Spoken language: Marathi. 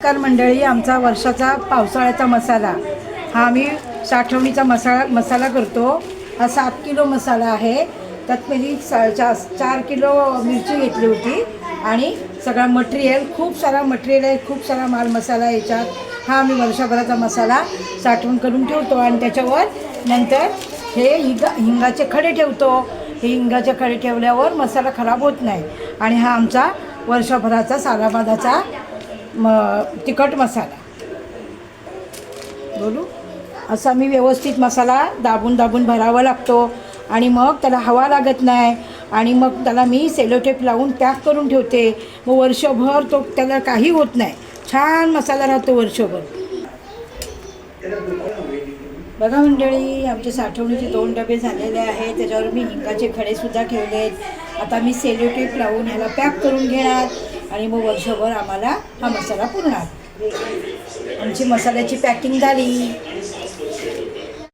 नमस्कार मंडळी आमचा वर्षाचा पावसाळ्याचा मसाला. हा आम्ही साठवणीचा मसाला मसाला करतो. हा सात किलो मसाला आहे. त्यात मी सा चा चार किलो मिरची घेतली होती आणि सगळा मटेरियल खूप सारा मटेरियल आहे खूप सारा माल मसाला आहे याच्यात. हा आम्ही वर्षभराचा मसाला साठवून करून ठेवतो आणि त्याच्यावर नंतर हे हिंगा हिंगाचे खडे ठेवतो. हे हिंगाचे खडे ठेवल्यावर मसाला खराब होत नाही. आणि हा आमचा वर्षभराचा सालाबादाचा म तिखट मसाला. बोलू? असा मी व्यवस्थित मसाला दाबून दाबून भरावा लागतो आणि मग त्याला हवा लागत नाही आणि मग त्याला मी सेलोटेप लावून पॅक करून ठेवते. मग वर्षभर तो त्याला काही होत नाही. छान मसाला राहतो वर्षभर. बघा मंडळी आमचे साठवणीचे दोन डबे झालेले आहेत. त्याच्यावर मी हिंगाचे खडेसुद्धा ठेवले आहेत आता मी सेलोटेप लावून ह्याला पॅक करून घेणार. आणि मग वर्षभर आम्हाला हा मसाला पुरणार. आमची मसाल्याची पॅकिंग झाली.